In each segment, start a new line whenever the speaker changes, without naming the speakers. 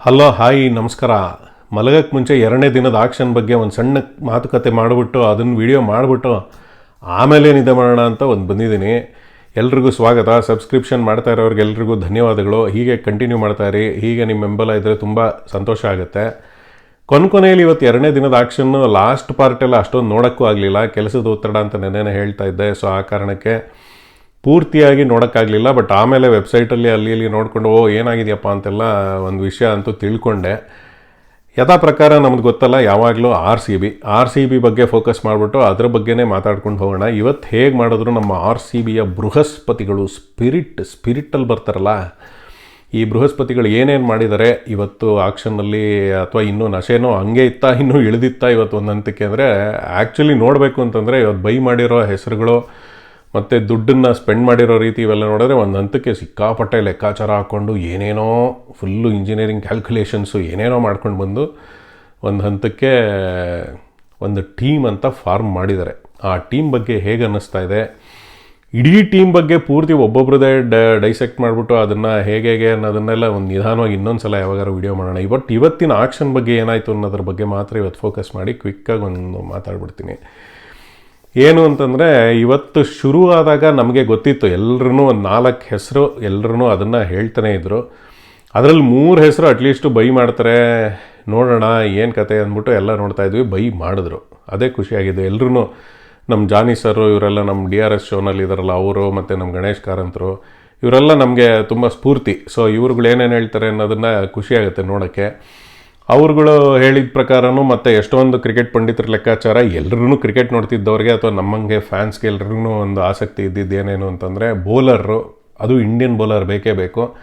Hello, hi, ನಮಸ್ಕಾರ. ಮಲಗಕ್ಕೆ ಮುಂಚೆ ಎರಡನೇ ದಿನದ ಆಕ್ಷನ್ ಬಗ್ಗೆ ಒಂದು ಸಣ್ಣ ಮಾತುಕತೆ ಮಾಡಿಬಿಟ್ಟು ಅದನ್ನು ವಿಡಿಯೋ ಮಾಡಿಬಿಟ್ಟು ಆಮೇಲೆ ನಿದ್ದೆ ಮಾಡೋಣ ಅಂತ ಒಂದು ಬಂದಿದ್ದೀನಿ. ಎಲ್ರಿಗೂ ಸ್ವಾಗತ. ಸಬ್ಸ್ಕ್ರಿಪ್ಷನ್ ಮಾಡ್ತಾ ಇರೋರಿಗೆ ಎಲ್ರಿಗೂ ಧನ್ಯವಾದಗಳು. ಹೀಗೆ ಕಂಟಿನ್ಯೂ ಮಾಡ್ತಾ ಇರಿ. ಹೀಗೆ ನಿಮ್ಮ ಬೆಂಬಲ ಇದ್ದರೆ ತುಂಬ ಸಂತೋಷ ಆಗುತ್ತೆ. ಕೊನೆ ಕೊನೆಯಲ್ಲಿ ಇವತ್ತು ಎರಡನೇ ದಿನದ ಆಕ್ಷನ್ನು ಲಾಸ್ಟ್ ಪಾರ್ಟೆಲ್ಲ ಅಷ್ಟೊಂದು ನೋಡೋಕ್ಕೂ ಆಗಲಿಲ್ಲ. ಕೆಲಸದ ಒತ್ತಡ ಅಂತ ನೆನ್ನೆನೇ ಹೇಳ್ತಾ ಇದ್ದೆ. ಸೊ ಆ ಕಾರಣಕ್ಕೆ ಪೂರ್ತಿಯಾಗಿ ನೋಡೋಕ್ಕಾಗಲಿಲ್ಲ ಬಟ್ ಆಮೇಲೆ ವೆಬ್ಸೈಟಲ್ಲಿ ಅಲ್ಲಿ ಇಲ್ಲಿ ನೋಡಿಕೊಂಡು, ಓ, ಏನಾಗಿದೆಯಪ್ಪ ಅಂತೆಲ್ಲ ಒಂದು ವಿಷಯ ಅಂತೂ ತಿಳ್ಕೊಂಡೆ. ಯಥಾ ಪ್ರಕಾರ ನಮ್ದು ಗೊತ್ತಲ್ಲ, ಯಾವಾಗಲೂ R C B R C B ಬಗ್ಗೆ ಫೋಕಸ್ ಮಾಡಿಬಿಟ್ಟು ಅದ್ರ ಬಗ್ಗೆನೇ ಮಾತಾಡ್ಕೊಂಡು ಹೋಗೋಣ. ಇವತ್ತು ಹೇಗೆ ಮಾಡಿದ್ರು ನಮ್ಮ ಆರ್ ಸಿ ಬಿಯ ಬೃಹಸ್ಪತಿಗಳು ಸ್ಪಿರಿಟ್ ಸ್ಪಿರಿಟಲ್ಲಿ ಬರ್ತಾರಲ್ಲ, ಈ ಬೃಹಸ್ಪತಿಗಳು ಏನೇನು ಮಾಡಿದ್ದಾರೆ ಇವತ್ತು ಆಕ್ಷನ್ನಲ್ಲಿ ಅಥವಾ ಇನ್ನೂ ನಶೆನೋ, ಹಂಗೆ ಇತ್ತಾ, ಇನ್ನೂ ಇಳಿದಿತ್ತಾ ಇವತ್ತು ಒಂದು ಹಂತಕ್ಕೆ ಅಂದರೆ ಆ್ಯಕ್ಚುಲಿ ನೋಡಬೇಕು ಅಂತಂದರೆ ಇವತ್ತು ಬೈ ಮಾಡಿರೋ ಹೆಸರುಗಳು ಮತ್ತು ದುಡ್ಡನ್ನು ಸ್ಪೆಂಡ್ ಮಾಡಿರೋ ರೀತಿ ಇವೆಲ್ಲ ನೋಡಿದ್ರೆ ಒಂದು ಹಂತಕ್ಕೆ ಸಿಕ್ಕಾಪಟ್ಟೆ ಲೆಕ್ಕಾಚಾರ ಹಾಕ್ಕೊಂಡು ಏನೇನೋ ಫುಲ್ಲು ಇಂಜಿನಿಯರಿಂಗ್ ಕ್ಯಾಲ್ಕುಲೇಷನ್ಸು ಏನೇನೋ ಮಾಡ್ಕೊಂಡು ಬಂದು ಒಂದು ಹಂತಕ್ಕೆ ಒಂದು ಟೀಮ್ ಅಂತ ಫಾರ್ಮ್ ಮಾಡಿದ್ದಾರೆ. ಆ ಟೀಮ್ ಬಗ್ಗೆ ಹೇಗೆ ಅನ್ನಿಸ್ತಾ ಇದೆ? ಇಡೀ ಟೀಮ್ ಬಗ್ಗೆ ಪೂರ್ತಿ ಒಬ್ಬೊಬ್ರದೇ ಡೈಸೆಕ್ಟ್ ಮಾಡಿಬಿಟ್ಟು ಅದನ್ನು ಹೇಗೆ ಹೇಗೆ ಅನ್ನೋದನ್ನೆಲ್ಲ ಒಂದು ನಿಧಾನವಾಗಿ ಇನ್ನೊಂದು ಸಲ ಯಾವಾಗಾರು ವೀಡಿಯೋ ಮಾಡೋಣ. ಇವತ್ತು ಇವತ್ತಿನ ಆಕ್ಷನ್ ಬಗ್ಗೆ ಏನಾಯಿತು ಅನ್ನೋದ್ರ ಬಗ್ಗೆ ಮಾತ್ರ ಇವತ್ತು ಫೋಕಸ್ ಮಾಡಿ ಕ್ವಿಕ್ಕಾಗಿ ಒಂದು ಮಾತಾಡ್ಬಿಡ್ತೀನಿ. ಏನು ಅಂತಂದರೆ, ಇವತ್ತು ಶುರು ಆದಾಗ ನಮಗೆ ಗೊತ್ತಿತ್ತು ಎಲ್ಲರೂ ಒಂದು ನಾಲ್ಕು ಹೆಸರು ಎಲ್ಲರೂ ಅದನ್ನು ಹೇಳ್ತಾನೆ ಇದ್ದರು ಅದರಲ್ಲಿ ಮೂರು ಹೆಸರು ಅಟ್ಲೀಸ್ಟು ಬೈ ಮಾಡ್ತಾರೆ, ನೋಡೋಣ ಏನು ಕತೆ ಅಂದ್ಬಿಟ್ಟು ಎಲ್ಲ ನೋಡ್ತಾ ಇದ್ವಿ, ಬೈ ಮಾಡಿದ್ರು. ಅದೇ ಖುಷಿಯಾಗಿದೆ ಎಲ್ಲರೂ ನಮ್ಮ ಜಾನಿ ಸರು ಇವರೆಲ್ಲ ನಮ್ಮ ಡಿ ಆರ್ ಎಸ್ ಶೋನಲ್ಲಿ ಇದ್ದಾರಲ್ಲ ಅವರು ಮತ್ತು ನಮ್ಮ ಗಣೇಶ್ ಕಾರಂತರು, ಇವರೆಲ್ಲ ನಮಗೆ ತುಂಬ ಸ್ಫೂರ್ತಿ. ಸೊ ಇವ್ರುಗಳು ಏನೇನು ಹೇಳ್ತಾರೆ ಅನ್ನೋದನ್ನು ಖುಷಿಯಾಗುತ್ತೆ ನೋಡೋಕ್ಕೆ. ಅವ್ರುಗಳು ಹೇಳಿದ ಪ್ರಕಾರನೂ ಮತ್ತು ಎಷ್ಟೊಂದು ಕ್ರಿಕೆಟ್ ಪಂಡಿತರ ಲೆಕ್ಕಾಚಾರ ಎಲ್ಲರೂ ಕ್ರಿಕೆಟ್ ನೋಡ್ತಿದ್ದವ್ರಿಗೆ ಅಥವಾ ನಮ್ಮಂಗೆ ಫ್ಯಾನ್ಸ್ಗೆ ಎಲ್ರಿಗೂ ಒಂದು ಆಸಕ್ತಿ ಇದ್ದಿದ್ದು ಏನೇನು ಅಂತಂದರೆ ಬೌಲರು, ಅದು ಇಂಡಿಯನ್ ಬೌಲರ್ ಬೇಕೇ ಬೇಕು.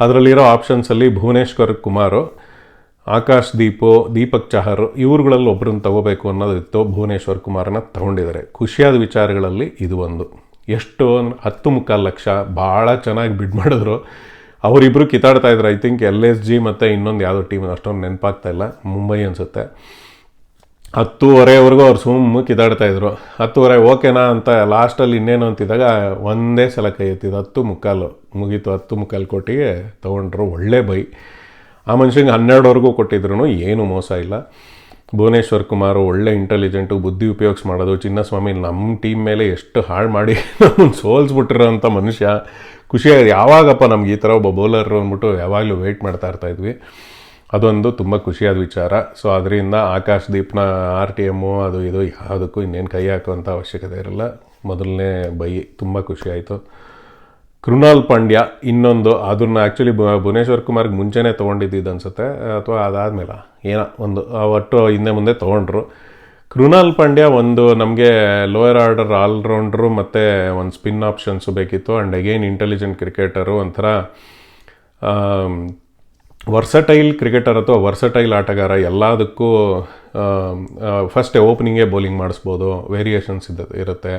ಅದರಲ್ಲಿರೋ ಆಪ್ಷನ್ಸಲ್ಲಿ ಭುವನೇಶ್ವರ್ ಕುಮಾರು, ಆಕಾಶ್ ದೀಪು, ದೀಪಕ್ ಚಹರ್, ಇವ್ರುಗಳಲ್ಲಿ ಒಬ್ಬರನ್ನ ತಗೋಬೇಕು ಅನ್ನೋದಿತ್ತು ಭುವನೇಶ್ವರ್ ಕುಮಾರನ್ನ ತಗೊಂಡಿದ್ದಾರೆ. ಖುಷಿಯಾದ ವಿಚಾರಗಳಲ್ಲಿ ಇದು ಒಂದು. ಎಷ್ಟು ಹತ್ತು ಮುಕ್ಕಾಲು ಲಕ್ಷ, ಭಾಳ ಚೆನ್ನಾಗಿ ಬಿಡ್ ಮಾಡಿದ್ರು. ಅವರಿಬ್ಬರು ಕಿತಾಡ್ತಾ ಇದ್ರು. I think L S G ಮತ್ತು ಇನ್ನೊಂದು ಯಾವುದೋ ಟೀಮ್ ಅಷ್ಟೊಂದು ನೆನಪಾಗ್ತಾ ಇಲ್ಲ. ಮುಂಬೈ ಅನಿಸುತ್ತೆ. ಹತ್ತೂವರೆವರೆಗೂ ಅವ್ರು ಸುಮ್ಮ ಕಿದಾಡ್ತಾ ಇದ್ರು. ಹತ್ತುವರೆ ಓಕೆನಾ ಅಂತ ಲಾಸ್ಟಲ್ಲಿ ಇನ್ನೇನು ಅಂತಿದ್ದಾಗ ಒಂದೇ ಸಲ ಕೈ ಎತ್ತಿದ್ದು. ಹತ್ತು ಮುಕ್ಕಾಲು ಮುಗೀತು. ಹತ್ತು ಮುಕ್ಕಾಲು ಕೋಟಿಗೆ ತೊಗೊಂಡ್ರು. ಒಳ್ಳೆ ಬೈ. ಆ ಮನುಷ್ಯಂಗೆ ಹನ್ನೆರಡುವರೆಗೂ ಕೊಟ್ಟಿದ್ರು ಏನು ಮೋಸ ಇಲ್ಲ. ಭುವನೇಶ್ವರ್ ಕುಮಾರ್ ಒಳ್ಳೆ ಇಂಟೆಲಿಜೆಂಟು ಬುದ್ಧಿ ಉಪಯೋಗಿಸಿ ಮಾಡೋದು, ಚಿನ್ನಸ್ವಾಮಿ ನಮ್ಮ ಟೀಮ್ ಮೇಲೆ ಎಷ್ಟು ಹಾಳು ಮಾಡಿ ನಮ್ಮನ್ನು ಸೋಲ್ಸ್ಬಿಟ್ಟಿರೋಂಥ ಮನುಷ್ಯ. ಖುಷಿಯಾಗಿ ಯಾವಾಗಪ್ಪ ನಮ್ಗೆ ಈ ಥರ ಒಬ್ಬ ಬೌಲರ್ ಅಂದ್ಬಿಟ್ಟು ಯಾವಾಗಲೂ ವೆಯ್ಟ್ ಮಾಡ್ತಾ ಇರ್ತಾಯಿದ್ವಿ ಅದೊಂದು ತುಂಬ ಖುಷಿಯಾದ ವಿಚಾರ. ಸೊ ಅದರಿಂದ ಆಕಾಶ್ ದೀಪ್ನ ಆರ್ ಟಿ ಎಮ್ಮು ಅದು ಇದು ಯಾವುದಕ್ಕೂ ಇನ್ನೇನು ಕೈ ಹಾಕುವಂಥ ಅವಶ್ಯಕತೆ ಇರಲ್ಲ. ಮೊದಲನೇ ಬೈ, ತುಂಬ ಖುಷಿಯಾಯಿತು ಕೃಣಾಲ್ ಪಾಂಡ್ಯ ಇನ್ನೊಂದು, ಅದನ್ನ ಆ್ಯಕ್ಚುಲಿ ಭುವನೇಶ್ವರ್ ಕುಮಾರ್ಗೆ ಮುಂಚೆನೇ ತೊಗೊಂಡಿದ್ದು ಅನ್ಸುತ್ತೆ ಅಥವಾ ಅದಾದಮೇಲೆ, ಏನೋ ಒಂದು ಒಟ್ಟು ಹಿಂದೆ ಮುಂದೆ ತೊಗೊಂಡ್ರು. ಕೃಣಾಲ್ ಪಾಂಡ್ಯ ಒಂದು ನಮಗೆ ಲೋಯರ್ ಆರ್ಡರ್ ಆಲ್ರೌಂಡ್ರು ಮತ್ತು ಒಂದು ಸ್ಪಿನ್ ಆಪ್ಷನ್ಸು ಬೇಕಿತ್ತು. ಆ್ಯಂಡ್ ಅಗೇನ್ ಇಂಟೆಲಿಜೆಂಟ್ ಕ್ರಿಕೆಟರು ಒಂಥರ ವರ್ಸಟೈಲ್ ಕ್ರಿಕೆಟರ್ ಅಥವಾ ವರ್ಸಟೈಲ್ ಆಟಗಾರ, ಎಲ್ಲದಕ್ಕೂ ಫಸ್ಟ್ ಓಪನಿಂಗೇ ಬೌಲಿಂಗ್ ಮಾಡಿಸ್ಬೋದು. ವೇರಿಯೇಷನ್ಸ್ ಇದ್ದ ಇರುತ್ತೆ.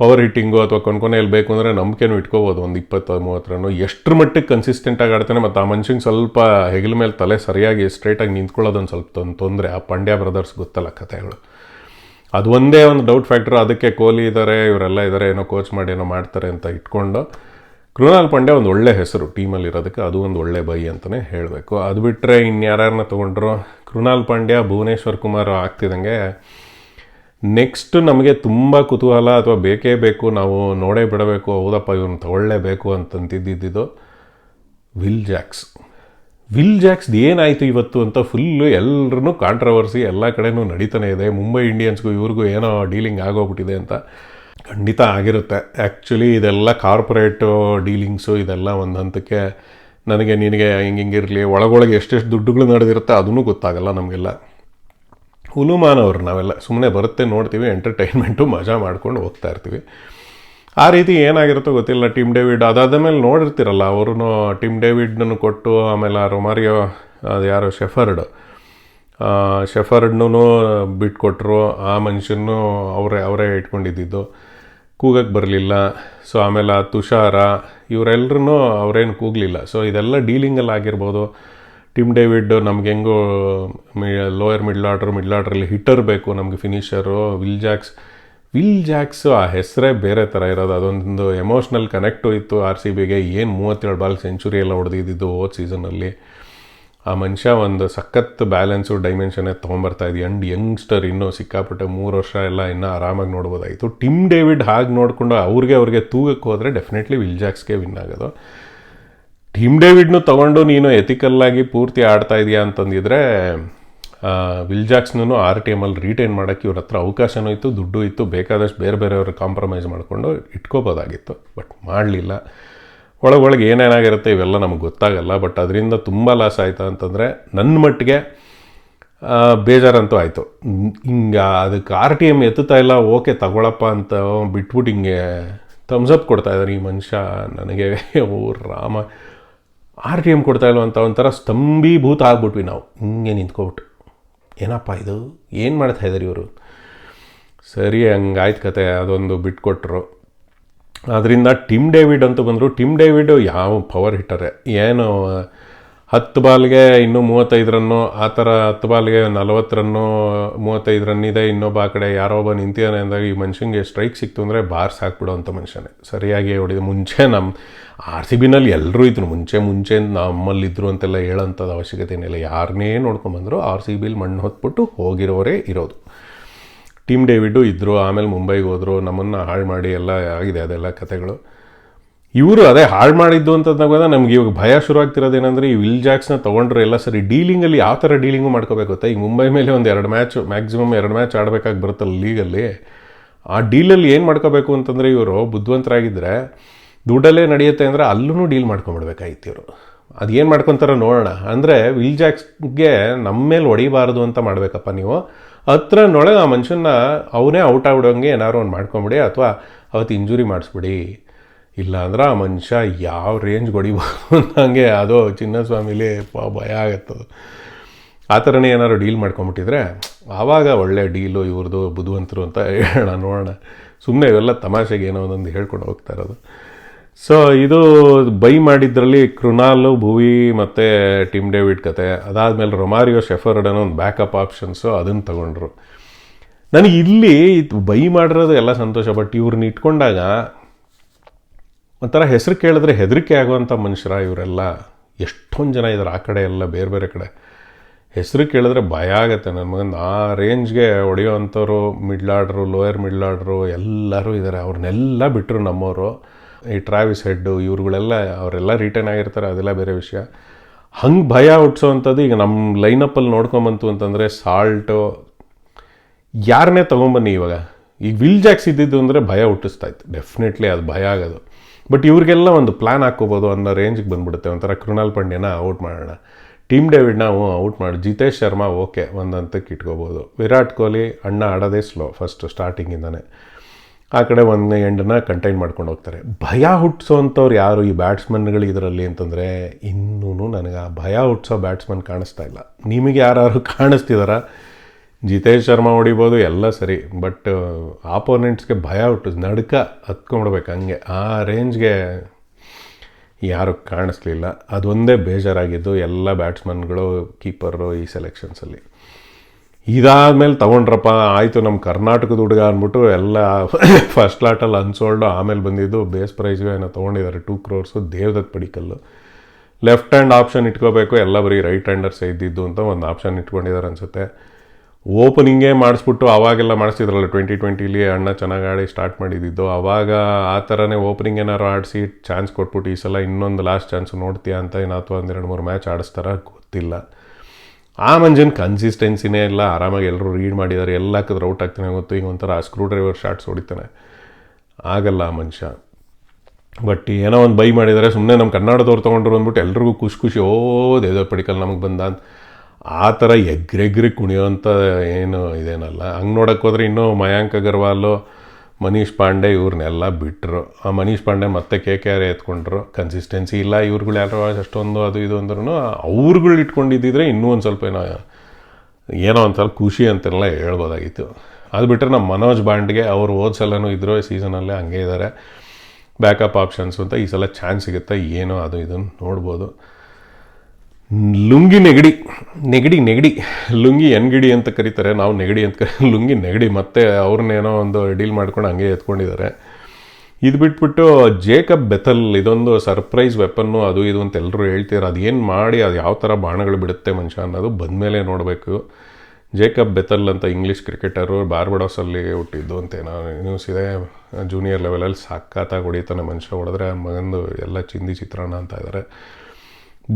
ಪವರ್ ಹಿಟ್ಟಿಂಗು ಅಥವಾ ಕೊನೆಯಲ್ಲಿ ಬೇಕು ಅಂದರೆ ನಂಬಿಕೆನೂ ಇಟ್ಕೋಬೋದು. ಒಂದು ಇಪ್ಪತ್ತು ಮೂವತ್ತರನ್ನು ಎಷ್ಟು ಎಷ್ಟರ ಮಟ್ಟಿಗೆ ಕನ್ಸಿಸ್ಟೆಂಟಾಗಿ ಆಡ್ತಾನೆ ಮತ್ತು ಆ ಮನುಷ್ಯಂಗೆ ಸ್ವಲ್ಪ ಹೆಗಲ ಮೇಲೆ ತಲೆ ಸರಿಯಾಗಿ ಸ್ಟ್ರೈಟಾಗಿ ನಿಂತ್ಕೊಳ್ಳೋದೊಂದು ಸ್ವಲ್ಪ ತೊಂದ್, ತೊಂದರೆ. ಆ ಪಾಂಡ್ಯ ಬ್ರದರ್ಸ್ ಗೊತ್ತಲ್ಲ ಕಥೆಗಳು. ಅದು ಒಂದೇ ಒಂದು ಡೌಟ್ ಫ್ಯಾಕ್ಟ್ರ್ ಅದಕ್ಕೆ ಕೋಹ್ಲಿ ಇದ್ದಾರೆ ಇವರೆಲ್ಲ ಇದ್ದಾರೆ ಏನೋ ಕೋಚ್ ಮಾಡಿ, ಏನೋ ಮಾಡ್ತಾರೆ ಅಂತ ಇಟ್ಕೊಂಡು ಕೃಣಾಲ್ ಪಾಂಡ್ಯ ಒಂದು ಒಳ್ಳೆ ಹೆಸರು ಟೀಮಲ್ಲಿ ಇರೋದಕ್ಕೆ ಅದು ಒಂದು ಒಳ್ಳೆ ಬೈ ಅಂತಲೇ ಹೇಳಬೇಕು. ಅದು ಬಿಟ್ಟರೆ ಇನ್ಯಾರನ್ನ ತೊಗೊಂಡ್ರು? ಕೃಣಾಲ್ ಪಾಂಡ್ಯ, ಭುವನೇಶ್ವರ್ ಕುಮಾರ್ ಆಗ್ತಿದ್ದಂಗೆ ನೆಕ್ಸ್ಟ್ ನಮಗೆ ತುಂಬ ಕುತೂಹಲ ಅಥವಾ ಬೇಕೇ ಬೇಕು, ನಾವು ನೋಡೇ ಬಿಡಬೇಕು, ಹೌದಪ್ಪ ಇವನು ತಗೊಳ್ಳೇಬೇಕು ಅಂತಂತಿದ್ದಿದ್ದು ವಿಲ್ ಜಾಕ್ಸ್ ವಿಲ್ ಜಾಕ್ಸ್ ಏನಾಯಿತು ಇವತ್ತು ಅಂತ ಫುಲ್ಲು ಎಲ್ಲರೂ ಕಾಂಟ್ರವರ್ಸಿ ಎಲ್ಲ ಕಡೆನೂ ನಡೀತಾನೆ ಇದೆ. ಮುಂಬೈ ಇಂಡಿಯನ್ಸ್ಗೂ ಇವ್ರಿಗೂ ಏನೋ ಡೀಲಿಂಗ್ ಆಗೋಗ್ಬಿಟ್ಟಿದೆ ಅಂತ ಖಂಡಿತ ಆಗಿರುತ್ತೆ. ಆ್ಯಕ್ಚುಲಿ ಇದೆಲ್ಲ ಕಾರ್ಪೊರೇಟು ಡೀಲಿಂಗ್ಸು ಇದೆಲ್ಲ ಒಂದು ಹಂತಕ್ಕೆ ನನಗೆ, ನಿನಗೆ, ಹಿಂಗೆ ಹಿಂಗಿರಲಿ ಒಳಗೊಳಗೆ ಎಷ್ಟೆಷ್ಟು ದುಡ್ಡುಗಳು ನಡೆದಿರುತ್ತೆ ಅದೂ ಗೊತ್ತಾಗಲ್ಲ ನಮಗೆಲ್ಲ. ಹುಲುಮಾನವ್ರು ನಾವೆಲ್ಲ ಸುಮ್ಮನೆ ಬರುತ್ತೆ, ನೋಡ್ತೀವಿ ಎಂಟರ್ಟೈನ್ಮೆಂಟು ಮಜಾ ಮಾಡ್ಕೊಂಡು ಹೋಗ್ತಾ ಇರ್ತೀವಿ. ಆ ರೀತಿ ಏನಾಗಿರುತ್ತೋ ಗೊತ್ತಿಲ್ಲ ಟಿಮ್ ಡೇವಿಡ್ ಅದಾದ ಮೇಲೆ ನೋಡಿರ್ತೀರಲ್ಲ ಅವರು ಟಿಮ್ ಡೇವಿಡ್ನನ್ನು ಕೊಟ್ಟು, ಆಮೇಲೆ ಆ ರೊಮಾರಿಯೋ ಅದು ಯಾರೋ ಶೆಫರ್ಡ್ ಶೆಫರ್ಡ್ನೂ ಬಿಟ್ಕೊಟ್ರು ಆ ಮನುಷ್ಯನೂ ಅವರೇ ಅವರೇ ಇಟ್ಕೊಂಡಿದ್ದಿದ್ದು. ಕೂಗಕ್ಕೆ ಬರಲಿಲ್ಲ, ಸೊ ಆಮೇಲೆ ತುಷಾರ ಇವರೆಲ್ಲರೂ ಅವರೇನು ಕೂಗಲಿಲ್ಲ. ಸೊ ಇದೆಲ್ಲ ಡೀಲಿಂಗಲ್ಲಿ ಆಗಿರ್ಬೋದು. ಟಿಮ್ ಡೇವಿಡ್ ನಮ್ಗೆ ಹೆಂಗೋ ಮಿ ಲೋಯರ್ ಮಿಡ್ಲ್ ಆರ್ಡ್ರ್, ಮಿಡ್ಲ್ ಆರ್ಡ್ರಲ್ಲಿ ಹಿಟ್ಟರ್ ಬೇಕು ನಮಗೆ finisher. Will Jacks Will Jacks ಆ ಹೆಸರೇ ಬೇರೆ ಥರ ಇರೋದು. ಅದೊಂದು ಎಮೋಷ್ನಲ್ ಕನೆಕ್ಟು ಇತ್ತು ಆರ್ ಸಿ ಬಿಗೆ. ಏನು ಮೂವತ್ತೇಳು ಬಾಲ್ ಸೆಂಚುರಿ ಎಲ್ಲ ಹೊಡೆದಿದ್ದು ಹೋದ ಸೀಸನಲ್ಲಿ ಆ ಮನುಷ್ಯ ಒಂದು ಸಖತ್ ಬ್ಯಾಲೆನ್ಸು, ಡೈಮೆನ್ಷನ್ನೇ ತೊಗೊಂಬರ್ತಾ ಇದೆ ಅಂಡ್ ಯಂಗ್ಸ್ಟರ್ ಇನ್ನೂ ಸಿಕ್ಕಾಪಟ್ಟೆ ಮೂರು ವರ್ಷ ಎಲ್ಲ ಇನ್ನೂ ಆರಾಮಾಗಿ ನೋಡ್ಬೋದಾಯಿತು. ಟಿಮ್ ಡೇವಿಡ್ ಹಾಗೆ ನೋಡಿಕೊಂಡು ಅವ್ರಿಗೆ ಅವ್ರಿಗೆ ತೂಗಕ್ಕೆ ಹೋದರೆ ಡೆಫಿನೆಟ್ಲಿ ವಿಲ್ ಜಾಕ್ಸ್ಗೆ ವಿನ್ ಆಗೋದು. ಟಿಮ್ ಡೇವಿಡ್ನು ತೊಗೊಂಡು ನೀನು ಎಥಿಕಲ್ಲಾಗಿ ಪೂರ್ತಿ ಆಡ್ತಾ ಇದೆಯಾ ಅಂತಂದಿದ್ರೆ ವಿಲ್ಜಾಕ್ಸ್ನೂ ವಿಲ್ ಜಾಕ್ಸ್ನೂ ಆರ್ ಟಿ ಎಮಲ್ಲಿ ರಿಟೈನ್ ಮಾಡೋಕ್ಕೆ ಇವ್ರ ಹತ್ರ ಅವಕಾಶನೂ ಇತ್ತು, ದುಡ್ಡು ಇತ್ತು, ಬೇಕಾದಷ್ಟು ಬೇರೆ ಬೇರೆಯವ್ರ ಕಾಂಪ್ರಮೈಸ್ ಮಾಡಿಕೊಂಡು ಇಟ್ಕೋಬೋದಾಗಿತ್ತು ಬಟ್ ಮಾಡಲಿಲ್ಲ. ಒಳಗೊಳಗೆ ಏನೇನಾಗಿರುತ್ತೆ ಇವೆಲ್ಲ ನಮಗೆ ಗೊತ್ತಾಗಲ್ಲ ಬಟ್ ಅದರಿಂದ ತುಂಬ ಲಾಸ್ ಆಯಿತಾ ಅಂತಂದರೆ ನನ್ನ ಮಟ್ಟಿಗೆ ಬೇಜಾರಂತೂ ಆಯಿತು. ಹಿಂಗೆ ಅದಕ್ಕೆ ಆರ್ ಟಿ ಎಂ ಎತ್ತುತ್ತಾ ಇಲ್ಲ, ಓಕೆ ತಗೊಳಪ್ಪ ಅಂತ ಬಿಟ್ಬಿಟ್ಟು ಹಿಂಗೆ ಥಮ್ಸಪ್ ಕೊಡ್ತಾ ಇದ್ದಾರೆ ಈ ಮನುಷ್ಯ, ನನಗೆ, ಓ ರಾಮ. ಆರ್ ಟಿ ಎಂ ಕೊಡ್ತಾ ಇಲ್ವ ಅಂತ ಒಂಥರ ಸ್ತಂಭೀಭೂತ ಆಗ್ಬಿಟ್ವಿ ನಾವು. ಹಿಂಗೆ ನಿಂತ್ಕೊಬಿಟ್ಟು ಏನಪ್ಪ ಇದು? ಏನು ಮಾಡ್ತಾ ಇದ್ದಾರೆ ಇವರು? ಸರಿ, ಹಂಗಾಯ್ತು ಕತೆ. ಅದೊಂದು ಬಿಟ್ಕೊಟ್ರು. ಅದರಿಂದ ಟಿಮ್ ಡೇವಿಡ್ ಅಂತ ಬಂದರು. ಟಿಮ್ ಡೇವಿಡ್ ಯಾವ ಪವರ್ ಹಿಟ್ಟರೆ ಏನು ಹತ್ತು ಬಾಲ್ಗೆ ಇನ್ನೂ ಮೂವತ್ತೈದು ರನ್ನು ಆ ಥರ ಹತ್ತು ಬಾಲ್ಗೆ ನಲವತ್ತು ರನ್ನು ಮೂವತ್ತೈದು ರನ್ ಇದೆ ಇನ್ನೊಬ್ಬ ಆ ಕಡೆ ಯಾರೋ ಒಬ್ಬ ನಿಂತಿದ್ದಾನೆ ಅಂದಾಗ ಈ ಮನುಷ್ಯನಿಗೆ ಸ್ಟ್ರೈಕ್ ಸಿಕ್ತು ಅಂದರೆ ಬಾರ್ಸ್ ಹಾಕ್ಬಿಡೋ ಮನುಷ್ಯನೇ. ಸರಿಯಾಗಿ ಹೊಡಿದ ಮುಂಚೆ ನಮ್ಮ ಆರ್ ಸಿ ಬಿನಲ್ಲಿ ಎಲ್ಲರೂ ಇದ್ರು, ಮುಂಚೆ ಮುಂಚೆ ನಮ್ಮಲ್ಲಿದ್ದರು ಅಂತೆಲ್ಲ ಹೇಳೋಂಥದ್ದು ಅವಶ್ಯಕತೆ ಏನಿಲ್ಲ. ಯಾರನ್ನೇ ನೋಡ್ಕೊಂಬಂದರು ಆರ್ ಸಿ ಬಿಲಿ ಮಣ್ಣು ಹೊತ್ಬಿಟ್ಟು ಹೋಗಿರೋರೇ ಇರೋದು. ಟೀಮ್ ಡೇವಿಡ್ಡು ಇದ್ದರು ಆಮೇಲೆ ಮುಂಬೈಗೆ ಹೋದರು, ನಮ್ಮನ್ನು ಹಾಳು ಮಾಡಿ ಎಲ್ಲ ಆಗಿದೆ ಅದೆಲ್ಲ ಕತೆಗಳು. ಇವರು ಅದೇ ಹಾಳು ಮಾಡಿದ್ದು ಅಂತಂದಾಗ ನಮ್ಗೆ ಇವಾಗ ಭಯ ಶುರು ಆಗ್ತಿರೋದೇನೆಂದರೆ ಈ ವಿಲ್ ಜಾಕ್ಸ್ನ ತೊಗೊಂಡ್ರೆ ಎಲ್ಲ ಸರಿ ಡೀಲಿಂಗಲ್ಲಿ ಯಾವ ಥರ ಡೀಲಿಂಗು ಮಾಡ್ಕೋಬೇಕು ಗೊತ್ತಾ? ಈಗ ಮುಂಬೈ ಮೇಲೆ ಒಂದು ಎರಡು ಮ್ಯಾಚ್ ಮ್ಯಾಕ್ಸಿಮಮ್ ಎರಡು ಮ್ಯಾಚ್ ಆಡಬೇಕಾಗಿ ಬರುತ್ತಲ್ಲ ಲೀಗಲ್ಲಿ. ಆ ಡೀಲಲ್ಲಿ ಏನು ಮಾಡ್ಕೋಬೇಕು ಅಂತಂದರೆ ಇವರು ಬುದ್ಧಿವಂತರಾಗಿದ್ದರೆ ದುಡ್ಡಲ್ಲೇ ನಡೆಯುತ್ತೆ ಅಂದರೆ ಅಲ್ಲೂ ಡೀಲ್ ಮಾಡ್ಕೊಂಬಿಡ್ಬೇಕಾಗಿತ್ತು ಇವರು. ಅದು ಏನು ಮಾಡ್ಕೊತಾರೋ ನೋಡೋಣ. ಅಂದರೆ ವಿಲ್ ಜಾಕ್ಸ್ಗೆ ನಮ್ಮ ಮೇಲೆ ಹೊಡಿಬಾರ್ದು ಅಂತ ಮಾಡಬೇಕಪ್ಪ ನೀವು. ಹತ್ರ ನೊಳಗೆ ಆ ಮನುಷ್ಯನ ಅವನೇ ಔಟ್ ಆಗಿಡೋಂಗೆ ಏನಾದ್ರು ಒಂದು ಮಾಡ್ಕೊಂಬಿಡಿ ಅಥವಾ ಅವತ್ತು ಇಂಜುರಿ ಮಾಡಿಸ್ಬಿಡಿ. ಇಲ್ಲ ಅಂದ್ರೆ ಆ ಮನುಷ್ಯ ಯಾವ ರೇಂಜ್ ಹೊಡಿಬಾರ್ದು ಹಂಗೆ ಅದು ಚಿನ್ನಸ್ವಾಮಿಲಿ ಭಯ ಆಗತ್ತದು ಆ ಥರನೇ ಏನಾದ್ರು ಡೀಲ್ ಮಾಡ್ಕೊಂಬಿಟ್ಟಿದ್ರೆ ಆವಾಗ ಒಳ್ಳೆ ಡೀಲು ಇವ್ರದ್ದು ಬುದ್ಧಿವಂತರು ಅಂತ ಹೇಳೋಣ, ನೋಡೋಣ. ಸುಮ್ಮನೆ ಇವೆಲ್ಲ ತಮಾಷೆಗೆ ಏನೋ ಒಂದೊಂದು ಹೇಳ್ಕೊಂಡು ಹೋಗ್ತಾ ಇರೋದು. ಸೊ ಇದು ಬೈ ಮಾಡಿದ್ರಲ್ಲಿ ಕೃಣಾಲು, ಭುವಿ ಮತ್ತು ಟಿಮ್ ಡೇವಿಡ್ ಕತೆ. ಅದಾದಮೇಲೆ ರೊಮಾರಿಯೋ ಶೆಫರ್ಡ್ ಅನ್ನೋ ಒಂದು ಬ್ಯಾಕಪ್ ಆಪ್ಷನ್ಸು ಅದನ್ನು ತಗೊಂಡ್ರು. ನನಗೆ ಇಲ್ಲಿ ಬೈ ಮಾಡಿರೋದು ಎಲ್ಲ ಸಂತೋಷ ಬಟ್ ಇವ್ರನ್ನ ಇಟ್ಕೊಂಡಾಗ ಒಂಥರ ಹೆಸರು ಕೇಳಿದ್ರೆ ಹೆದರಿಕೆ ಆಗುವಂಥ ಮನುಷ್ಯರ ಇವರೆಲ್ಲ, ಎಷ್ಟೊಂದು ಜನ ಇದ್ದಾರೆ ಆ ಕಡೆ ಎಲ್ಲ, ಬೇರೆ ಬೇರೆ ಕಡೆ. ಹೆಸರು ಕೇಳಿದ್ರೆ ಭಯ ಆಗುತ್ತೆ. ನನ್ನ ಆ ರೇಂಜ್ಗೆ ಹೊಡೆಯೋವಂಥವ್ರು middle order lower middle order ಎಲ್ಲರೂ ಇದ್ದಾರೆ ಅವ್ರನ್ನೆಲ್ಲ ಬಿಟ್ಟರು ನಮ್ಮವರು. ಈ ಟ್ರಾವಿಸ್ ಹೆಡ್ಡು ಇವ್ರುಗಳೆಲ್ಲ, ಅವರೆಲ್ಲ ರಿಟರ್ನ್ ಆಗಿರ್ತಾರೆ, ಅದೆಲ್ಲ ಬೇರೆ ವಿಷಯ. ಹಂಗೆ ಭಯ ಹುಟ್ಸೋವಂಥದ್ದು ಈಗ ನಮ್ಮ ಲೈನಪ್ಪಲ್ಲಿ ನೋಡ್ಕೊಂಬಂತು ಅಂತಂದರೆ ಸಾಲ್ಟು ಯಾರನ್ನೇ ತೊಗೊಂಬನ್ನಿ ಇವಾಗ. ಈಗ ವಿಲ್ ಜಾಕ್ಸ್ ಇದ್ದಿದ್ದು ಅಂದರೆ ಭಯ ಹುಟ್ಟಿಸ್ತಾ ಇತ್ತು. ಡೆಫಿನೆಟ್ಲಿ ಅದು ಭಯ ಆಗೋದು. ಬಟ್ ಇವ್ರಿಗೆಲ್ಲ ಒಂದು ಪ್ಲ್ಯಾನ್ ಹಾಕ್ಕೋಬೋದು ಅನ್ನೋ ರೇಂಜ್ಗೆ ಬಂದ್ಬಿಡುತ್ತೆ. ಒಂಥರ ಕೃಣಾಲ್ ಪಾಂಡ್ಯನ ಔಟ್ ಮಾಡೋಣ. ಟೀಮ್ ಡೇವಿಡ್ನ ನಾವು ಔಟ್ ಮಾಡಿ. ಜಿತೇಶ್ ಶರ್ಮಾ ಓಕೆ ಒಂದು ಹಂತಕ್ಕೆ ಇಟ್ಕೋಬೋದು. ವಿರಾಟ್ ಕೊಹ್ಲಿ ಅಣ್ಣ ಆಡೋದೇ ಸ್ಲೋ ಫಸ್ಟ್ ಸ್ಟಾರ್ಟಿಂಗಿಂದನೇ ಆ ಕಡೆ ಒಂದು ಎಂಡನ್ನ ಕಂಟೈನ್ ಮಾಡ್ಕೊಂಡು ಹೋಗ್ತಾರೆ. ಭಯ ಹುಟ್ಟಿಸೋವಂಥವ್ರು ಯಾರು ಈ ಬ್ಯಾಟ್ಸ್ಮನ್ಗಳು ಇದರಲ್ಲಿ ಅಂತಂದರೆ ಇನ್ನೂ ನನಗೆ ಆ ಭಯ ಹುಟ್ಟಿಸೋ ಬ್ಯಾಟ್ಸ್ಮನ್ ಕಾಣಿಸ್ತಾ ಇಲ್ಲ. ನಿಮಗೆ ಯಾರು ಕಾಣಿಸ್ತಿದಾರ? ಜಿತೇಶ್ ಶರ್ಮಾ ಹೊಡಿಬೋದು, ಎಲ್ಲ ಸರಿ. ಬಟ್ ಆಪೋನೆಂಟ್ಸ್ಗೆ ಭಯ ಹುಟ್ಟು ನಡ್ಕ ಹತ್ಕೊಂಡ್ಬಿಡ್ಬೇಕು ಹಂಗೆ. ಆ ರೇಂಜ್ಗೆ ಯಾರು ಕಾಣಿಸ್ಲಿಲ್ಲ. ಅದೊಂದೇ ಬೇಜಾರಾಗಿದ್ದು ಎಲ್ಲ ಬ್ಯಾಟ್ಸ್ಮನ್ಗಳು ಕೀಪರು ಈ ಸೆಲೆಕ್ಷನ್ಸಲ್ಲಿ ಇದಾದ್ಮೇಲೆ ತೊಗೊಂಡ್ರಪ್ಪ, ಆಯಿತು ನಮ್ಮ ಕರ್ನಾಟಕದ ಹುಡುಗ ಅಂದ್ಬಿಟ್ಟು ಎಲ್ಲ ಫಸ್ಟ್ ಲಾಟಲ್ಲಿ ಅನ್ಸೋಲ್ಡು ಆಮೇಲೆ ಬಂದಿದ್ದು ಬೇಸ್ ಪ್ರೈಸ್ಗೆ ಏನೋ ತೊಗೊಂಡಿದ್ದಾರೆ two crores Devdutt Padikkal left hand option ಇಟ್ಕೋಬೇಕು. ಎಲ್ಲ ಬರೀ ರೈಟ್ ಹ್ಯಾಂಡರ್ಸ್ ಇದ್ದಿದ್ದು ಅಂತ ಒಂದು ಆಪ್ಷನ್ ಇಟ್ಕೊಂಡಿದ್ದಾರೆ ಅನಿಸುತ್ತೆ. ಓಪನಿಂಗೇ ಮಾಡಿಸ್ಬಿಟ್ಟು ಅವಾಗೆಲ್ಲ ಮಾಡಿಸ್ತಿದ್ರಲ್ಲ ಟ್ವೆಂಟಿ ಟ್ವೆಂಟಿಲಿ ಅಣ್ಣ ಚೆನ್ನಾಗಿ ಆಡಿ ಸ್ಟಾರ್ಟ್ ಮಾಡಿದ್ದು ಅವಾಗ ಆ ಥರನೇ ಓಪನಿಂಗ್ ಏನಾರು ಆಡಿಸಿ ಚಾನ್ಸ್ ಕೊಟ್ಬಿಟ್ಟು ಈ ಸಲ ಇನ್ನೊಂದು ಲಾಸ್ಟ್ ಚಾನ್ಸ್ ನೋಡ್ತೀಯಾ ಅಂತ ಏನಾಯ್ತು ಒಂದೆರಡು ಮೂರು ಮ್ಯಾಚ್ ಆಡಿಸ್ತಾರ ಗೊತ್ತಿಲ್ಲ. ಆ ಮಂಜನ್ ಕನ್ಸಿಸ್ಟೆನ್ಸಿನೇ ಇಲ್ಲ, ಆರಾಮಾಗಿ ಎಲ್ಲರೂ ರೀಡ್ ಮಾಡಿದ್ದಾರೆ ಎಲ್ಲ ಹಾಕಿದ್ರೆ ಔಟ್ ಆಗ್ತಾನೆ ಗೊತ್ತು. ಈಗ ಒಂಥರ ಸ್ಕ್ರೂ ಡ್ರೈವರ್ ಶಾರ್ಟ್ಸ್ ಹೊಡಿತಾನೆ. ಆಗಲ್ಲ ಆ ಮನುಷ್ಯ. ಬಟ್ ಏನೋ ಒಂದು ಬೈ ಮಾಡಿದರೆ. ಸುಮ್ಮನೆ ನಮ್ಮ ಕನ್ನಡದವ್ರು ತೊಗೊಂಡ್ರು ಅಂದ್ಬಿಟ್ಟು ಎಲ್ರಿಗೂ ಖುಷಿ ಖುಷಿ, ಓ ದೇದ ಪಡಿಕಲ್ ನಮಗೆ ಬಂದ ಅಂತ. ಆ ಥರ ಎಗ್ರೆಗ್ರಿ ಕುಣಿಯೋಂಥ ಏನು ಇದೇನಲ್ಲ. ಹಂಗೆ ನೋಡೋಕೆ ಹೋದ್ರೆ ಇನ್ನೂ ಮಯಾಂಕ್ ಅಗರ್ವಾಲು, ಮನೀಶ್ ಪಾಂಡೆ ಇವ್ರನ್ನೆಲ್ಲ ಬಿಟ್ಟರು ಆ ಮನೀಶ್ ಪಾಂಡೆ ಮತ್ತೆ ಕೆ ಕೆ ಆರ್ ಎತ್ಕೊಂಡ್ರು. ಕನ್ಸಿಸ್ಟೆನ್ಸಿ ಇಲ್ಲ. ಇವ್ರುಗಳು ಯಾರೋ ಅಷ್ಟೊಂದು ಅದು ಇದು ಅಂದ್ರೂ ಅವ್ರುಗಳು ಇಟ್ಕೊಂಡಿದ್ದಿದ್ರೆ ಇನ್ನೂ ಒಂದು ಸ್ವಲ್ಪ ಏನೋ ಏನೋ ಸ್ವಲ್ಪ ಖುಷಿ ಅಂತೆಲ್ಲ ಹೇಳ್ಬೋದಾಗಿತ್ತು. ಅದು ಬಿಟ್ಟರೆ ನಮ್ಮ ಮನೋಜ್ ಬಾಂಡ್ಗೆ ಅವರು ಹೋದ ಸಲನೂ ಇದ್ರು ಸೀಸನಲ್ಲೇ ಹಂಗೆ ಇದ್ದಾರೆ ಬ್ಯಾಕಪ್ ಆಪ್ಷನ್ಸ್ ಅಂತ ಈ ಸಲ ಚಾನ್ಸ್ ಸಿಗುತ್ತೆ ಏನೋ ಅದು ಇದನ್ನು ನೋಡ್ಬೋದು. ಲುಂಗಿ ನೆಗಡಿ ನೆಗಡಿ ನೆಗಡಿ ಲುಂಗಿ ಎನ್ಗಿಡಿ ಅಂತ ಕರೀತಾರೆ. ನಾವು ನೆಗಡಿ ಅಂತ ಕರಿ ಲುಂಗಿ ನೆಗಡಿ, ಮತ್ತೆ ಅವ್ರನ್ನೇನೋ ಒಂದು ಡೀಲ್ ಮಾಡ್ಕೊಂಡು ಹಂಗೆ ಎತ್ಕೊಂಡಿದ್ದಾರೆ. ಇದು ಬಿಟ್ಬಿಟ್ಟು ಜೇಕಬ್ ಬೆಥಲ್ ಇದೊಂದು ಸರ್ಪ್ರೈಸ್ ವೆಪನ್ನು ಅದು ಇದು ಅಂತ ಎಲ್ಲರೂ ಹೇಳ್ತೀರ ಅದು ಏನು ಮಾಡಿ, ಅದು ಯಾವ ಥರ ಬಾಣಗಳು ಬಿಡುತ್ತೆ ಮನುಷ್ಯ ಅನ್ನೋದು ಬಂದಮೇಲೆ ನೋಡಬೇಕು. ಜೇಕಬ್ ಬೆಥಲ್ ಅಂತ ಇಂಗ್ಲೀಷ್ ಕ್ರಿಕೆಟರು ಬಾರ್ಬಡೋಸಲ್ಲಿ ಹುಟ್ಟಿದ್ದು ಅಂತ ಏನೋ ನ್ಯೂಸ್ ಇದೆ. ಜೂನಿಯರ್ ಲೆವೆಲಲ್ಲಿ ಸಾಕಾತಾಗಿ ಹೊಡಿತಾನೆ ಮನುಷ್ಯ, ಹೊಡೆದ್ರೆ ಮಗಂದು ಎಲ್ಲ ಚಿಂದಿ ಚಿತ್ರಾನ್ನ ಅಂತ ಇದ್ದಾರೆ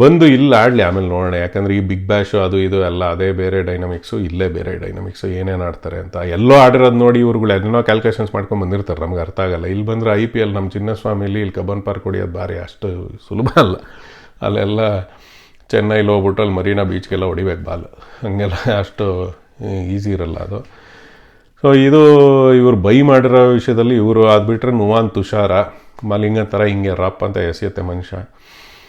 ಬಂದು ಇಲ್ಲಿ ಆಡಲಿ ಆಮೇಲೆ ನೋಡೋಣ. ಯಾಕಂದರೆ ಈ ಬಿಗ್ ಬ್ಯಾಶು ಅದು ಇದು ಎಲ್ಲ ಅದೇ ಬೇರೆ ಡೈನಮಿಕ್ಸು ಇಲ್ಲೇ ಬೇರೆ ಡೈನಮಿಕ್ಸು ಏನೇನು ಆಡ್ತಾರೆ ಅಂತ. ಎಲ್ಲೋ ಆಡಿರೋದು ನೋಡಿ ಇವ್ರುಗಳು ಏನೋ ಕ್ಯಾಲ್ಕುಲೇಷನ್ಸ್ ಮಾಡ್ಕೊಂಡು ಬಂದಿರ್ತಾರೆ, ನಮ್ಗೆ ಅರ್ಥ ಆಗಲ್ಲ. ಇಲ್ಲಿ ಬಂದರೆ ಐ ಪಿ ಎಲ್ ನಮ್ಮ ಚಿನ್ನಸ್ವಾಮಿಲಿ ಇಲ್ಲಿ ಕಬ್ಬನ್ ಪಾರ್ಕ್ ಹೊಡಿಯೋದು ಭಾರಿ, ಅಷ್ಟು ಸುಲಭ ಅಲ್ಲ. ಅಲ್ಲೆಲ್ಲ ಚೆನ್ನೈಲಿ ಹೋಗ್ಬಿಟ್ಟು ಅಲ್ಲಿ ಮರೀನಾ ಬೀಚ್ಗೆಲ್ಲ ಹೊಡಿಬೇಕು ಬಾಲ್. ಹಂಗೆಲ್ಲ ಅಷ್ಟು ಈಸಿ ಇರಲ್ಲ ಅದು. ಸೊ ಇದು ಇವರು ಬೈ ಮಾಡಿರೋ ವಿಷಯದಲ್ಲಿ ಇವರು ಬಿಟ್ಟರೆ ನುವಾನ್ ತುಷಾರ ಮಲಿಂಗ ಥರ ಹಿಂಗೆ ರಪ್ ಅಂತ ಎಸೆಯುತ್ತೆ ಮನುಷ್ಯ.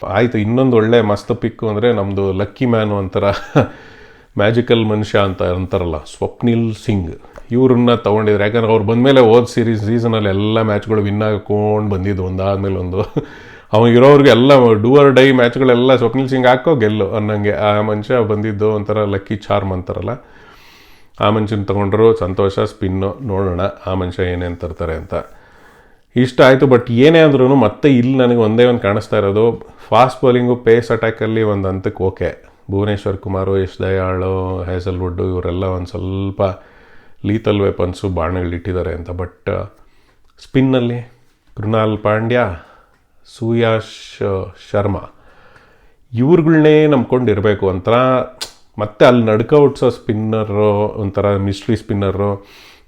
ಆಯಿತು, ಇನ್ನೊಂದು ಒಳ್ಳೆ ಮಸ್ತ್ ಪಿಕ್ಕು ಅಂದರೆ ನಮ್ಮದು ಲಕ್ಕಿ ಮ್ಯಾನು ಒಂಥರ ಮ್ಯಾಜಿಕಲ್ ಮನುಷ್ಯ ಅಂತ ಅಂತಾರಲ್ಲ, ಸ್ವಪ್ನಿಲ್ ಸಿಂಗ್. ಇವ್ರನ್ನ ತೊಗೊಂಡಿದ್ರು, ಯಾಕಂದ್ರೆ ಅವ್ರು ಬಂದಮೇಲೆ ಹೋದ ಸೀರೀಸ್ ಸೀಸನಲ್ಲಿ ಎಲ್ಲ ಮ್ಯಾಚ್ಗಳು ವಿನ್ ಹಾಕೊಂಡು ಬಂದಿದ್ದು, ಒಂದಾದ್ಮೇಲೆ ಒಂದು. ಅವಾಗ ಇರೋರಿಗೆ ಎಲ್ಲ ಡೂ ಆರ್ ಡೈ ಮ್ಯಾಚ್ಗಳೆಲ್ಲ ಸ್ವಪ್ನಿಲ್ ಸಿಂಗ್ ಹಾಕೋ ಗೆಲ್ಲು ಅನ್ನಂಗೆ. ಆ ಮನುಷ್ಯ ಬಂದಿದ್ದು ಒಂಥರ ಲಕ್ಕಿ ಚಾರ್ಮ್ ಅಂತಾರಲ್ಲ. ಆ ಮನುಷ್ಯನ ತೊಗೊಂಡ್ರು, ಸಂತೋಷ ಸ್ಪಿನ್ನು ನೋಡೋಣ, ಆ ಮನುಷ್ಯ ಏನೇನು ತರ್ತಾರೆ ಅಂತ. ಇಷ್ಟ ಆಯಿತು ಬಟ್ ಏನೇ ಆದ್ರೂ ಮತ್ತೆ ಇಲ್ಲಿ ನನಗೆ ಒಂದೇ ಒಂದು ಕಾಣಿಸ್ತಾ ಇರೋದು ಫಾಸ್ಟ್ ಬೌಲಿಂಗು ಪೇಸ್ ಅಟ್ಯಾಕಲ್ಲಿ ಒಂದು ಹಂತಕ್ಕೆ ಓಕೆ ಭುವನೇಶ್ವರ್ ಕುಮಾರು, ಯಶ್ ದಯಾಳು ಹ್ಯಾಸಲ್ವುಡ್ಡು ಇವರೆಲ್ಲ ಒಂದು ಸ್ವಲ್ಪ ಲೀತಲ್ ವೆಪನ್ಸು ಬಾಣಗಳಿಟ್ಟಿದ್ದಾರೆ ಅಂತ. ಬಟ್ ಸ್ಪಿನ್ನಲ್ಲಿ ಕೃಣಾಲ್ ಪಾಂಡ್ಯ, ಸೂಯಾಶ್ ಶರ್ಮಾ ಇವ್ರುಗಳನ್ನೇ ನಂಬ್ಕೊಂಡಿರಬೇಕು ಒಂಥರ ಮತ್ತೆ ಅಲ್ಲಿ ನಡ್ಕ ಹುಟ್ಸೋ ಸ್ಪಿನ್ನರು ಒಂಥರ ಮಿಸ್ಟ್ರಿ ಸ್ಪಿನ್ನರು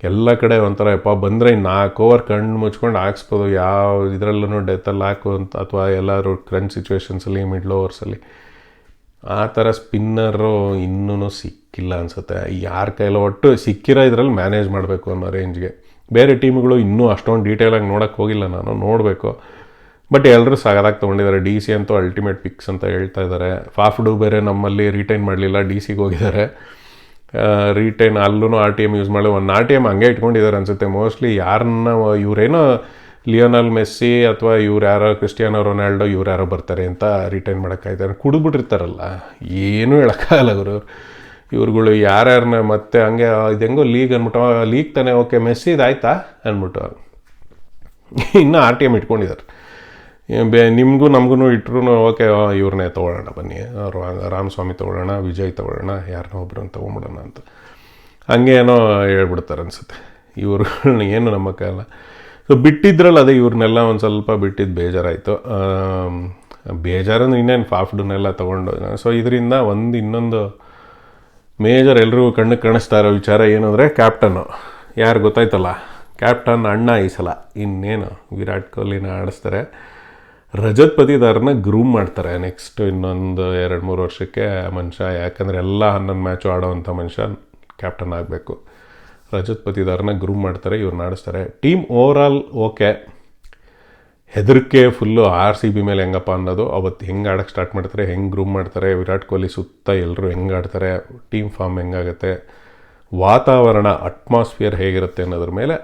ಎಲ್ಲ ಕಡೆ ಒಂಥರ, ಯಪ್ಪ, ಬಂದರೆ ನಾಲ್ಕು ಓವರ್ ಕಣ್ಣು ಮುಚ್ಕೊಂಡು ಹಾಕ್ಸ್ಬೋದು. ಯಾವ ಇದರಲ್ಲೂ ಡೆತ್ತಲ್ಲಿ ಹಾಕು ಅಂತ, ಅಥವಾ ಎಲ್ಲರೂ ಕ್ರಂಚ್ ಸಿಚುವೇಶನ್ಸಲ್ಲಿ ಮಿಡ್ಲ್ ಓವರ್ಸಲ್ಲಿ ಆ ಥರ ಸ್ಪಿನ್ನರು ಇನ್ನೂ ಸಿಕ್ಕಿಲ್ಲ ಅನಿಸುತ್ತೆ. ಯಾರ ಕೈಲೋ ಒಟ್ಟು ಸಿಕ್ಕಿರೋ ಇದರಲ್ಲಿ ಮ್ಯಾನೇಜ್ ಮಾಡಬೇಕು ಅನ್ನೋ ರೇಂಜ್ಗೆ ಬೇರೆ ಟೀಮ್ಗಳು ಇನ್ನೂ ಅಷ್ಟೊಂದು ಡೀಟೇಲಾಗಿ ನೋಡೋಕ್ಕೆ ಹೋಗಿಲ್ಲ ನಾನು, ನೋಡಬೇಕು. ಬಟ್ ಎಲ್ಲರೂ ಸಾಗದಾಗಿ ತೊಗೊಂಡಿದ್ದಾರೆ. ಡಿ ಸಿ ಅಂತೂ ಅಲ್ಟಿಮೇಟ್ ಪಿಕ್ಸ್ ಅಂತ ಹೇಳ್ತಾ ಇದ್ದಾರೆ. ಫಾಫ್ಡು ಬೇರೆ ನಮ್ಮಲ್ಲಿ ರಿಟೈನ್ ಮಾಡಲಿಲ್ಲ ಡಿ ಸಿಗೆ ಹೋಗಿದ್ದಾರೆ. ರಿಟೈನ್ ಅಲ್ಲೂ ಆರ್ ಟಿ ಎಂ ಯೂಸ್ ಮಾಡಿ ಒಂದು ಆರ್ ಟಿ ಎಂ ಹಂಗೆ ಇಟ್ಕೊಂಡಿದ್ದಾರೆ ಅನಿಸುತ್ತೆ. ಮೋಸ್ಟ್ಲಿ ಯಾರನ್ನ ಇವರೇನೋ ಲಿಯೋನಲ್ ಮೆಸ್ಸಿ ಅಥವಾ ಇವ್ರು ಯಾರೋ ಕ್ರಿಸ್ಟಿಯಾನೋ ರೊನಾಲ್ಡೋ, ಇವ್ರು ಯಾರೋ ಬರ್ತಾರೆ ಅಂತ ರಿಟೈನ್ ಮಾಡೋಕ್ಕಾಯ್ತಾರೆ. ಕುಡಿದ್ಬಿಟ್ಟಿರ್ತಾರಲ್ಲ. ಏನೂ ಹೇಳೋಕ್ಕಾಗಲ್ಲ ಅವರು ಇವ್ರುಗಳು ಯಾರ್ಯಾರನ್ನ ಮತ್ತೆ ಹಂಗೆ ಇದು ಹೆಂಗೋ ಲೀಗ್ ಅಂದ್ಬಿಟ್ಟು ಲೀಗ್ ತಾನೇ, ಓಕೆ ಮೆಸ್ಸಿ ಆಯ್ತಾ ಅಂದ್ಬಿಟ್ಟು ಇನ್ನೂ ಆರ್ ಟಿ ಎಂ ಇಟ್ಕೊಂಡಿದ್ದಾರೆ ಬೇ, ನಿಮಗೂ ನಮಗೂ ಇಟ್ಟರು ಓಕೆ ಇವ್ರನ್ನೇ ತೊಗೊಳ್ಳೋಣ ಬನ್ನಿ. ರಾಮಸ್ವಾಮಿ ತೊಗೊಳ್ಳೋಣ, ವಿಜಯ್ ತೊಗೊಳ್ಳೋಣ ಯಾರನ್ನೋ ಒಬ್ಬರನ್ನ ತೊಗೊಂಬಿಡೋಣ ಅಂತ. ಹಂಗೆ ಏನೋ ಹೇಳ್ಬಿಡ್ತಾರೆ ಅನಿಸುತ್ತೆ. ಇವರು ಏನು ನಂಬಕ್ಕಾಗಲ್ಲ. ಸೊ ಬಿಟ್ಟಿದ್ರಲ್ಲ ಅದೇ ಇವ್ರನ್ನೆಲ್ಲ ಒಂದು ಸ್ವಲ್ಪ ಬಿಟ್ಟಿದ್ದು ಬೇಜಾರಾಯಿತು. ಬೇಜಾರಂದ್ರೆ ಇನ್ನೇನು ಫಾಫ್ಡನ್ನೆಲ್ಲ ತೊಗೊಂಡು ಸೊ ಇದರಿಂದ ಒಂದು ಇನ್ನೊಂದು ಮೇಜರ್ ಎಲ್ರಿಗೂ ಕಣ್ಣು ಕಾಣಿಸ್ತಾ ಇರೋ ವಿಚಾರ ಏನು ಅಂದರೆ ಕ್ಯಾಪ್ಟನ್ನು. ಯಾರು ಗೊತ್ತಾಯ್ತಲ್ಲ? ಕ್ಯಾಪ್ಟನ್ ಅಣ್ಣ ಈ ಸಲ ಇನ್ನೇನು ವಿರಾಟ್ ಕೊಹ್ಲಿನ ಆಡಿಸ್ತಾರೆ. ರಜತ್ ಪತಿದಾರನ ಗ್ರೂಮ್ ಮಾಡ್ತಾರೆ ನೆಕ್ಸ್ಟ್ ಇನ್ನೊಂದು ಎರಡು, ಮೂರು ವರ್ಷಕ್ಕೆ ಮನುಷ್ಯ. ಯಾಕಂದರೆ ಎಲ್ಲ ಹನ್ನೊಂದು ಮ್ಯಾಚು ಆಡೋವಂಥ ಮನುಷ್ಯ ಕ್ಯಾಪ್ಟನ್ ಆಗಬೇಕು. ರಜತ್ ಪತಿದಾರನ ಗ್ರೂಮ್ ಮಾಡ್ತಾರೆ ಇವ್ರು ಆಡಿಸ್ತಾರೆ. ಟೀಮ್ ಓವರಾಲ್ ಓಕೆ ಹೆದರಿಕೆ ಫುಲ್ಲು ಆರ್ ಸಿ ಬಿ ಮೇಲೆ ಹೆಂಗಪ್ಪ ಅನ್ನೋದು ಅವತ್ತು ಹೆಂಗೆ ಆಡೋಕ್ಕೆ ಸ್ಟಾರ್ಟ್ ಮಾಡ್ತಾರೆ, ಹೆಂಗೆ ಗ್ರೂಮ್ ಮಾಡ್ತಾರೆ, ವಿರಾಟ್ ಕೊಹ್ಲಿ ಸುತ್ತ ಎಲ್ಲರೂ ಹೆಂಗೆ ಆಡ್ತಾರೆ ಟೀಮ್ ಫಾರ್ಮ್ ಹೆಂಗಾಗುತ್ತೆ ವಾತಾವರಣ ಅಟ್ಮಾಸ್ಫಿಯರ್ ಹೇಗಿರುತ್ತೆ ಅನ್ನೋದ್ರ ಮೇಲೆ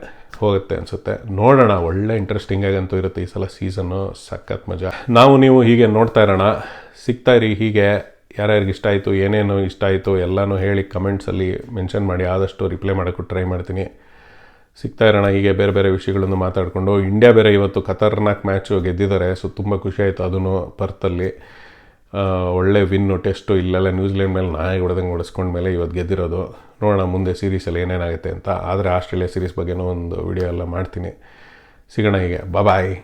ಹೋಗುತ್ತೆ ಅನಿಸುತ್ತೆ. ನೋಡೋಣ, ಒಳ್ಳೆ ಇಂಟ್ರೆಸ್ಟಿಂಗ್ ಆಗಂತೂ ಇರುತ್ತೆ ಈ ಸಲ ಸೀಸನ್ನು ಸಖತ್ ಮಜಾ. ನಾವು ನೀವು ಹೀಗೆ ನೋಡ್ತಾ ಇರೋಣ. ಸಿಗ್ತಾ ಇರಿ, ಹೀಗೆ ಯಾರ್ಯಾರಿಗೆ ಇಷ್ಟ ಆಯಿತು, ಏನೇನು ಇಷ್ಟ ಆಯಿತು ಎಲ್ಲನೂ ಹೇಳಿ ಕಮೆಂಟ್ಸಲ್ಲಿ ಮೆನ್ಷನ್ ಮಾಡಿ, ಆದಷ್ಟು ರಿಪ್ಲೈ ಮಾಡೋಕ್ಕೂ ಟ್ರೈ ಮಾಡ್ತೀನಿ. ಸಿಗ್ತಾ ಇರೋಣ, ಹೀಗೆ ಬೇರೆ ಬೇರೆ ವಿಷಯಗಳನ್ನು ಮಾತಾಡಿಕೊಂಡು. ಇಂಡಿಯಾ ಬೇರೆ ಇವತ್ತು ಖತರ್ನಾಕ್ ಮ್ಯಾಚು ಗೆದ್ದಿದ್ದಾರೆ ಸೊ ತುಂಬ ಖುಷಿ ಆಯಿತು ಅದನ್ನು ಪರ್ತಲ್ಲಿ ಒಳ್ಳೆ ವಿನ್ನು ಟೆಸ್ಟು ಇಲ್ಲೆಲ್ಲ ನ್ಯೂಜಿಲೆಂಡ್ ಮೇಲೆ ನಾಯಿ ಹೊಡೆದಂಗೆ ಹೊಡೆಸ್ಕೊಂಡ್ಮೇಲೆ ಇವತ್ತು ಗೆದ್ದಿರೋದು. ನೋಡೋಣ ಮುಂದೆ ಸೀರೀಸಲ್ಲಿ ಏನೇನಾಗುತ್ತೆ ಅಂತ. ಆದರೆ ಆಸ್ಟ್ರೇಲಿಯಾ ಸೀರೀಸ್ ಬಗ್ಗೆನೂ ಒಂದು ವಿಡಿಯೋ ಎಲ್ಲ ಮಾಡ್ತೀನಿ. ಸಿಗೋಣ ಹೀಗೆ. ಬಾಯ್